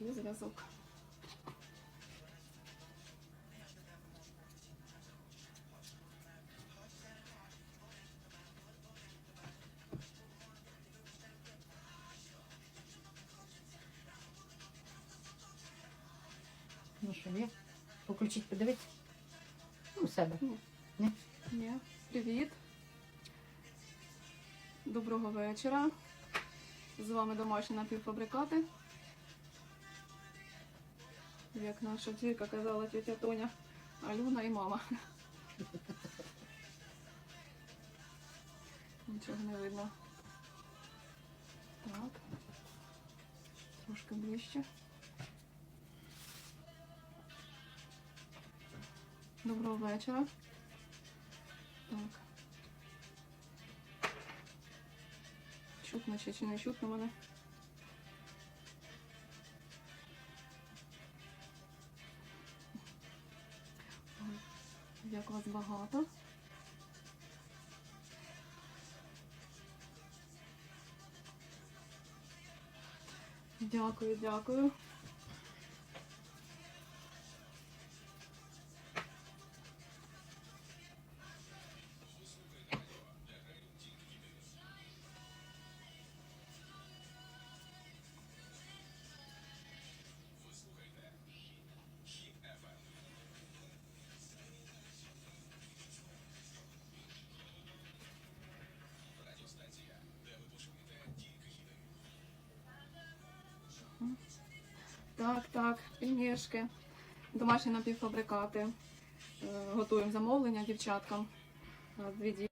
Є зв'язок. Ну що, є? Поключіть, подивіться. Ну, у себе. Ні. Привіт. Доброго вечора. З вами домашні напівфабрикати. Як наша тільки казала тетя Тоня, Альона і мама. Нічого не видно. Так. Трошки ближче. Доброго вечора. Так. Чутно чи, чи не чутно мене? Як вас багато. Дякую, дякую. Так, так, пельмешки, домашні напівфабрикати. Е, Готуємо замовлення дівчаткам. Е, Дві